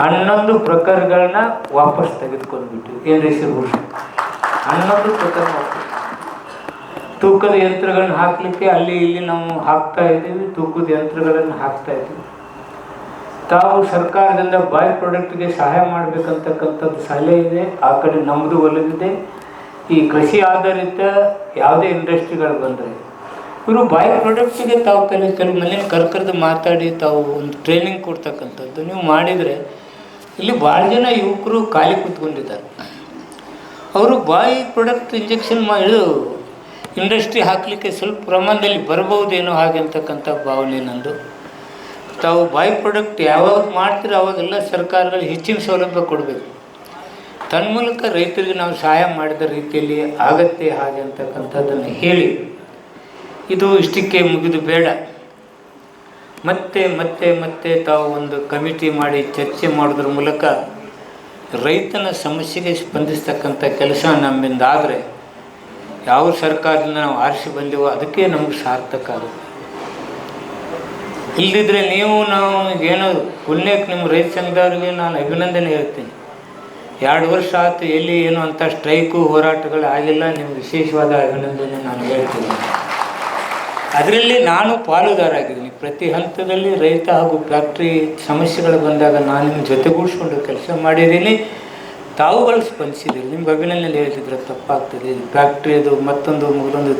ಹನ್ನೊಂದು ಪ್ರಕರಣಗಳನ್ನ ವಾಪಸ್ ತೆಗೆದುಕೊಂಡ್ಬಿಟ್ಟು ಏನು ಹೆಸರು ಹನ್ನೊಂದು ಪ್ರಕರಣ ತೂಕದ ಯಂತ್ರಗಳನ್ನ ಹಾಕಲಿಕ್ಕೆ ಅಲ್ಲಿ ಇಲ್ಲಿ ನಾವು ಹಾಕ್ತಾ ಇದ್ದೀವಿ, ತೂಕದ ಯಂತ್ರಗಳನ್ನು ಹಾಕ್ತಾ ಇದ್ದೀವಿ. ತಾವು ಸರ್ಕಾರದಿಂದ ಬಾಯ್ ಪ್ರಾಡಕ್ಟ್ಗೆ ಸಹಾಯ ಮಾಡಬೇಕಂತಕ್ಕಂಥದ್ದು ಸಲಹೆ ಇದೆ, ಆ ಕಡೆ ನಮ್ಮದು ಒಲವಿದೆ. ಈ ಕೃಷಿ ಆಧಾರಿತ ಯಾವುದೇ ಇಂಡಸ್ಟ್ರಿಗಳು ಬಂದರೆ ಇವರು ಬಾಯ್ ಪ್ರಾಡಕ್ಟಿಗೆ ತಾವು ಕಲಿ ಕೆಲವು ಮನೇಲಿ ಕರ್ಕರ್ದು ಮಾತಾಡಿ ತಾವು ಒಂದು ಟ್ರೈನಿಂಗ್ ಕೊಡ್ತಕ್ಕಂಥದ್ದು ನೀವು ಮಾಡಿದರೆ ಇಲ್ಲಿ ಭಾಳ ಜನ ಯುವಕರು ಖಾಲಿ ಕೂತ್ಕೊಂಡಿದ್ದಾರೆ. ಅವರು ಬಾಯಿ ಪ್ರಾಡಕ್ಟ್ ಇಂಜೆಕ್ಷನ್ ಮಾಡಿ ಇಂಡಸ್ಟ್ರಿ ಹಾಕಲಿಕ್ಕೆ ಸ್ವಲ್ಪ ಪ್ರಮಾಣದಲ್ಲಿ ಬರ್ಬೋದೇನೋ ಹಾಗೆ ಅಂತಕ್ಕಂಥ ಭಾವನೆ ನಂದು. ತಾವು ಬಾಯ್ ಪ್ರಾಡಕ್ಟ್ ಯಾವಾಗ ಮಾಡ್ತೀರೋ ಅವಾಗೆಲ್ಲ ಸರ್ಕಾರಗಳು ಹೆಚ್ಚಿನ ಸೌಲಭ್ಯ ಕೊಡಬೇಕು. ತನ್ಮೂಲಕ ರೈತರಿಗೆ ನಾವು ಸಹಾಯ ಮಾಡಿದ ರೀತಿಯಲ್ಲಿ ಆಗತ್ತೆ ಹಾಗೆ ಅಂತಕ್ಕಂಥದ್ದನ್ನು ಹೇಳಿ ಇದು ಇಷ್ಟಕ್ಕೆ ಮುಗಿದು ಬೇಡ. ಮತ್ತೆ ಮತ್ತೆ ಮತ್ತೆ ತಾವು ಒಂದು ಕಮಿಟಿ ಮಾಡಿ ಚರ್ಚೆ ಮಾಡೋದ್ರ ಮೂಲಕ ರೈತನ ಸಮಸ್ಯೆಗೆ ಸ್ಪಂದಿಸ್ತಕ್ಕಂಥ ಕೆಲಸ ನಮ್ಮಿಂದ ಆದರೆ ಯಾವ ಸರ್ಕಾರದಿಂದ ನಾವು ಆರಿಸಿ ಬಂದೆವೋ ಅದಕ್ಕೆ ನಮಗೆ ಸಾರ್ಥಕ ಆಗುತ್ತೆ. ಇಲ್ಲದಿದ್ದರೆ ನೀವು ನಾವು ಏನೋ ಉಲ್ಲೇಖ ನಿಮ್ಮ ರೈತ ಸಂಘದವ್ರಿಗೆ ನಾನು ಅಭಿನಂದನೆ ಹೇಳ್ತೀನಿ. ಎರಡು ವರ್ಷ ಆಯ್ತು ಎಲ್ಲಿ ಏನು ಅಂತ ಸ್ಟ್ರೈಕು ಹೋರಾಟಗಳು ಆಗಿಲ್ಲ, ನಿಮ್ಗೆ ವಿಶೇಷವಾದ ಅಭಿನಂದನೆ ನಾನು ಹೇಳ್ತೀನಿ. ಅದರಲ್ಲಿ ನಾನು ಪಾಲುದಾರಾಗಿದ್ದೀನಿ. ಪ್ರತಿ ಹಂತದಲ್ಲಿ ರೈತ ಹಾಗೂ ಫ್ಯಾಕ್ಟ್ರಿ ಸಮಸ್ಯೆಗಳು ಬಂದಾಗ ನಾನು ನಿಮ್ಮ ಜೊತೆಗೂಡಿಸ್ಕೊಂಡು ಕೆಲಸ ಮಾಡಿದ್ದೀನಿ. ತಾವುಗಳು ಸ್ಪಂದಿಸಿದ್ದೀರಿ ನಿಮ್ಗೆ ಅಭಿನಂದನೆ ಹೇಳ್ತಿದ್ರೆ ತಪ್ಪಾಗ್ತದೆ. ಫ್ಯಾಕ್ಟ್ರಿದು ಮತ್ತೊಂದು ಮೊದಲೊಂದು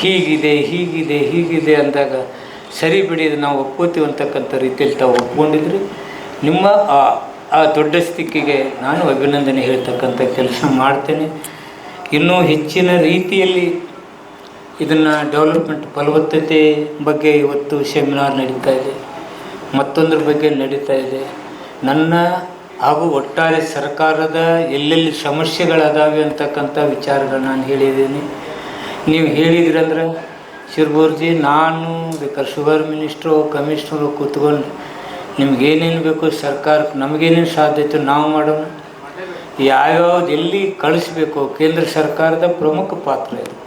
ಹೀಗಿದೆ ಹೀಗಿದೆ ಹೀಗಿದೆ ಅಂದಾಗ ಸರಿ ಬಿಡಿ ನಾವು ಒಪ್ಕೋತೀವಿ ಅಂತಕ್ಕಂಥ ರೀತಿಯಲ್ಲಿ ತಾವು ಒಪ್ಕೊಂಡಿದ್ರಿ. ನಿಮ್ಮ ಆ ಆ ದೊಡ್ಡ ಸ್ಥಿತಿಗೆ ನಾನು ಅಭಿನಂದನೆ ಹೇಳ್ತಕ್ಕಂಥ ಕೆಲಸ ಮಾಡ್ತೇನೆ. ಇನ್ನೂ ಹೆಚ್ಚಿನ ರೀತಿಯಲ್ಲಿ ಇದನ್ನು ಡೆವಲಪ್ಮೆಂಟ್ ಫಲವತ್ತತೆ ಬಗ್ಗೆ ಇವತ್ತು ಸೆಮಿನಾರ್ ನಡೀತಾ ಇದೆ. ಮತ್ತೊಂದ್ರ ಬಗ್ಗೆ ನಡೀತಾ ಇದೆ. ನನ್ನ ಹಾಗೂ ಒಟ್ಟಾರೆ ಸರ್ಕಾರದ ಎಲ್ಲೆಲ್ಲಿ ಸಮಸ್ಯೆಗಳದಾವೆ ಅಂತಕ್ಕಂಥ ವಿಚಾರಗಳು ನಾನು ಹೇಳಿದ್ದೀನಿ. ನೀವು ಹೇಳಿದ್ರಂದ್ರೆ ಶಿರ್ಬೂರ್ಜಿ, ನಾನು ಬೇಕಾದ್ರೆ ಶುಗರ್ ಮಿನಿಸ್ಟ್ರು, ಕಮಿಷ್ನರು ಕೂತ್ಕೊಂಡು ನಿಮ್ಗೇನೇನು ಬೇಕು ಸರ್ಕಾರಕ್ಕೆ ನಮಗೇನೇನು ಸಾಧ್ಯತೆ ನಾವು ಮಾಡೋಣ. ಯಾವ್ಯಾವ್ದು ಎಲ್ಲಿ ಕಳಿಸ್ಬೇಕು ಕೇಂದ್ರ ಸರ್ಕಾರದ ಪ್ರಮುಖ ಪಾತ್ರ ಇದು.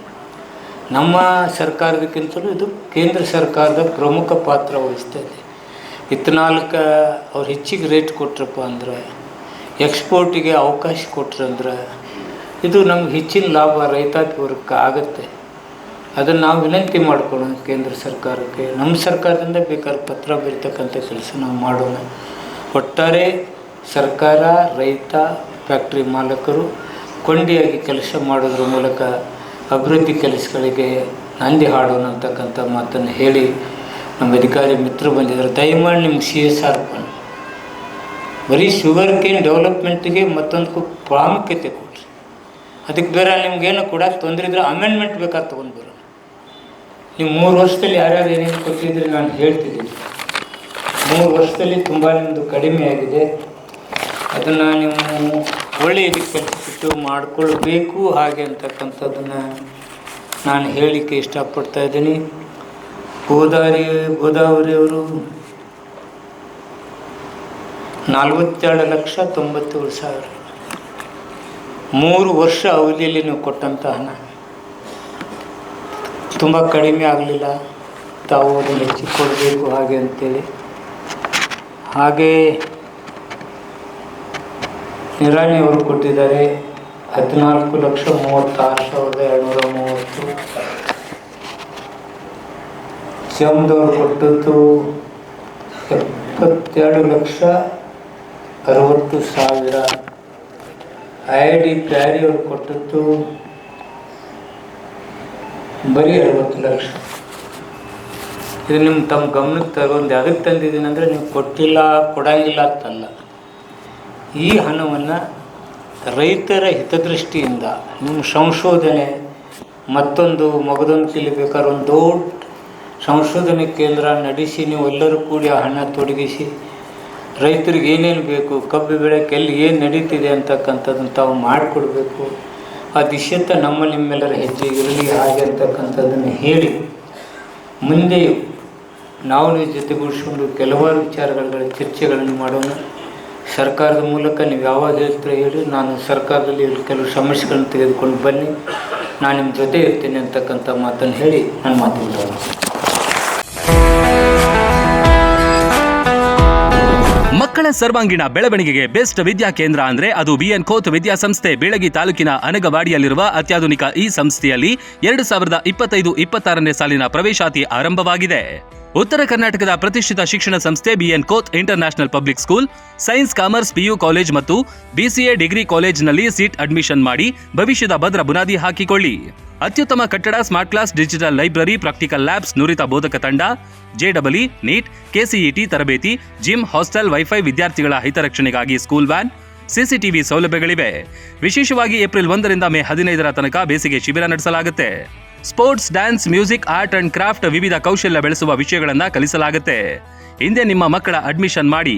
ನಮ್ಮ ಸರ್ಕಾರದಕ್ಕಿಂತಲೂ ಇದು ಕೇಂದ್ರ ಸರ್ಕಾರದ ಪ್ರಮುಖ ಪಾತ್ರ ವಹಿಸ್ತಾ ಇದೆ. ಇತ್ನಾಲ್ಕು ಅವ್ರು ಹೆಚ್ಚಿಗೆ ರೇಟ್ ಕೊಟ್ರಪ್ಪ ಅಂದ್ರೆ, ಎಕ್ಸ್ಪೋರ್ಟಿಗೆ ಅವಕಾಶ ಕೊಟ್ರಂದ್ರೆ ಇದು ನಮ್ಗೆ ಹೆಚ್ಚಿನ ಲಾಭ ರೈತಾಪಿ ವರ್ಗಕ್ಕೆ ಆಗುತ್ತೆ. ಅದನ್ನು ನಾವು ವಿನಂತಿ ಮಾಡ್ಕೊಳ್ಳೋಣ ಕೇಂದ್ರ ಸರ್ಕಾರಕ್ಕೆ. ನಮ್ಮ ಸರ್ಕಾರದಿಂದ ಬೇಕಾದ್ರೆ ಪತ್ರ ಬರೀತಕ್ಕಂಥ ಕೆಲಸ ನಾವು ಮಾಡೋಣ. ಒಟ್ಟಾರೆ ಸರ್ಕಾರ, ರೈತ, ಫ್ಯಾಕ್ಟ್ರಿ ಮಾಲಕರು, ಕೊಂಡಿಯಾಗಿ ಕೆಲಸ ಮಾಡೋದ್ರ ಮೂಲಕ ಅಭಿವೃದ್ಧಿ ಕೆಲಸಗಳಿಗೆ ನಂದಿ ಹಾಡು ಅಂತಕ್ಕಂಥ ಮಾತನ್ನು ಹೇಳಿ ನಮ್ಮ ಅಧಿಕಾರಿ ಮಿತ್ರರು ಬಂದಿದ್ದಾರೆ. ದಯಮಾಡಿ ನಿಮ್ಗೆ ಸಿ ಎಸ್ ಆರ್ ಫಂಡ್ ಬರೀ ಶುಗರ್ ಕೇನ್ ಡೆವಲಪ್ಮೆಂಟಿಗೆ ಮತ್ತೊಂದು ಪ್ರಾಮುಖ್ಯತೆ ಕೊಡ್ರಿ. ಅದಕ್ಕೆ ಬೇರೆ ನಿಮ್ಗೇನು ಕೂಡ ತೊಂದರೆ ಇದ್ರೆ ಅಮೆಂಡ್ಮೆಂಟ್ ಬೇಕಾದ್ರೆ ತೊಗೊಂಡು ಬರೋಣ. ನೀವು ಮೂರು ವರ್ಷದಲ್ಲಿ ಯಾರ್ಯಾರು ಏನೇನು ಕೊಟ್ಟಿದ್ರೆ ನಾನು ಹೇಳ್ತಿದ್ದೀನಿ. ಮೂರು ವರ್ಷದಲ್ಲಿ ತುಂಬ ನಿಮ್ಮದು ಕಡಿಮೆ ಆಗಿದೆ. ಅದನ್ನು ನೀವು ಒಳ್ಳೆಯ ಕೆಲಸಬಿಟ್ಟು ಮಾಡಿಕೊಳ್ಬೇಕು ಹಾಗೆ ಅಂತಕ್ಕಂಥದ್ದನ್ನು ನಾನು ಹೇಳಲಿಕ್ಕೆ ಇಷ್ಟಪಡ್ತಾ ಇದ್ದೀನಿ. ಗೋದಾವರಿ ಗೋದಾವರಿಯವರು ನಲ್ವತ್ತೆರಡು ಲಕ್ಷ ತೊಂಬತ್ತೇಳು ಸಾವಿರ. ಮೂರು ವರ್ಷ ಅವಧಿಯಲ್ಲಿ ನೀವು ಕೊಟ್ಟಂಥ ಹಣ. ತುಂಬ ಕಡಿಮೆ ಆಗಲಿಲ್ಲ. ತಾವು ಅದನ್ನು ಹೆಚ್ಚಿಗೆ ಕೊಡಬೇಕು ಹಾಗೆ ಅಂತೇಳಿ. ಹಾಗೆ ನಿರಾಣಿಯವರು ಕೊಟ್ಟಿದ್ದಾರೆ ಹದಿನಾಲ್ಕು ಲಕ್ಷ ಮೂವತ್ತಾರು ಸಾವಿರದ ಎರಡುನೂರ ಮೂವತ್ತು. ಶ್ಯಾಮ್ದವ್ರು ಕೊಟ್ಟದ್ದು ಎಪ್ಪತ್ತೆರಡು ಲಕ್ಷ ಅರವತ್ತು ಸಾವಿರ. ಐ ಡಿ ಪ್ಯಾರಿಯವರು ಕೊಟ್ಟದ್ದು ಬರೀ ಅರವತ್ತು ಲಕ್ಷ. ಇದು ನಿಮ್ಮ ತಮ್ಮ ಗಮನಕ್ಕೆ ತಗೊಂಡು ಅದಕ್ಕೆ ತಂದಿದ್ದೀನಿ ಅಂದರೆ ನೀವು ಕೊಟ್ಟಿಲ್ಲ, ಕೊಡಂಗಿಲ್ಲ ಅಂತಲ್ಲ. ಈ ಹಣವನ್ನು ರೈತರ ಹಿತದೃಷ್ಟಿಯಿಂದ ನಿಮ್ಮ ಸಂಶೋಧನೆ, ಮತ್ತೊಂದು ಮಗದೊಂದು ತಿಳಿಬೇಕಾದ್ರೆ ಒಂದು ದೊಡ್ಡ ಸಂಶೋಧನೆ ಕೇಂದ್ರ ನಡೆಸಿ ನೀವು ಎಲ್ಲರೂ ಕೂಡಿ ಆ ಹಣ ತೊಡಗಿಸಿ, ರೈತರಿಗೆ ಏನೇನು ಬೇಕು, ಕಬ್ಬು ಬೆಳೆಕ್ಕೆ ಎಲ್ಲಿ ಏನು ನಡೀತಿದೆ ಅಂತಕ್ಕಂಥದ್ದನ್ನು ತಾವು ಮಾಡಿಕೊಡ್ಬೇಕು. ಆ ದಿಶೆತ್ತ ನಮ್ಮ ನಿಮ್ಮೆಲ್ಲರ ಹೆಜ್ಜೆ ಇರಲಿ, ಹಾಗೆ ಅಂತಕ್ಕಂಥದ್ದನ್ನು ಹೇಳಿ, ಮುಂದೆಯೂ ನಾವು ನೀವು ಜೊತೆಗೂಡಿಸ್ಕೊಂಡು ಕೆಲವಾರು ವಿಚಾರಗಳ ಚರ್ಚೆಗಳನ್ನು ಮಾಡೋಣ. ಸರ್ಕಾರದ ಮೂಲಕ ನೀವು ಯಾವಾಗ ಹೇಳ್ತೀರ ಹೇಳಿ, ನಾನು ಸರ್ಕಾರದಲ್ಲಿ ಕೆಲವು ಸಮಸ್ಯೆಗಳನ್ನು ತೆಗೆದುಕೊಂಡು ಬನ್ನಿ. ನಾನು ನಿಮ್ಮ ಜೊತೆ ಇರ್ತೀನಿ ಅಂತಕ್ಕಂಥ ಮಾತನ್ನು ಹೇಳಿ ನಾನು ಮಾತನಾಡೋಣ ಮಕ್ಕಳ ಸರ್ವಾಂಗೀಣ ಬೆಳವಣಿಗೆಗೆ ಬೆಸ್ಟ್ ವಿದ್ಯಾ ಕೇಂದ್ರ ಅಂದ್ರೆ ಅದು ಬಿಎನ್ ಕೋತ್ ವಿದ್ಯಾಸಂಸ್ಥೆ ಬೀಳಗಿ ತಾಲೂಕಿನ ಅನಗವಾಡಿಯಲ್ಲಿರುವ ಅತ್ಯಾಧುನಿಕ ಈ ಸಂಸ್ಥೆಯಲ್ಲಿ ಎರಡು ಸಾವಿರದ ಇಪ್ಪತ್ತೈದು ಇಪ್ಪತ್ತಾರನೇ ಸಾಲಿನ ಪ್ರವೇಶಾತಿ ಆರಂಭವಾಗಿದೆ. ಉತ್ತರ ಕರ್ನಾಟಕದ ಪ್ರತಿಷ್ಠಿತ ಶಿಕ್ಷಣ ಸಂಸ್ಥೆ B N Kot inter public school, science, commerce PU college ಮತ್ತು ಬಿಸಿಎ ಡಿಗ್ರಿ ಕಾಲೇಜ್ನಲ್ಲಿ ಸೀಟ್ ಅಡ್ಮಿಷನ್ ಮಾಡಿ ಭವಿಷ್ಯದ ಭದ್ರ ಬುನಾದಿ ಹಾಕಿಕೊಳ್ಳಿ. ಅತ್ಯುತ್ತಮ ಕಟ್ಟಡ smart class digital library practical labs ನುರಿತ ಬೋಧಕ ತಂಡ ಜೆಡಬ್ಲ್ಇ ನೀಟ್ ಕೆಸಿಇಟಿ ತರಬೇತಿ ಜಿಮ್ ಹಾಸ್ಟೆಲ್ ವೈಫೈ ವಿದ್ಯಾರ್ಥಿಗಳ ಹಿತರಕ್ಷಣೆಗಾಗಿ ಸ್ಕೂಲ್ ವ್ಯಾನ್ ಸಿಸಿಟಿವಿ ಸೌಲಭ್ಯಗಳಿವೆ. ವಿಶೇಷವಾಗಿ ಏಪ್ರಿಲ್ ಒಂದರಿಂದ ಮೇ ಹದಿನೈದರ ತನಕ ಬೇಸಿಗೆ ಶಿಬಿರ ನಡೆಸಲಾಗುತ್ತೆ. Sports dance music art and craft ವಿವಿಧ ಕೌಶಲ್ಯ ಬೆಳೆಸುವ ವಿಷಯಗಳನ್ನು ಕಲಿಸಲಾಗುತ್ತೆ. ಹಿಂದೆ ನಿಮ್ಮ ಮಕ್ಕಳ ಅಡ್ಮಿಷನ್ ಮಾಡಿ.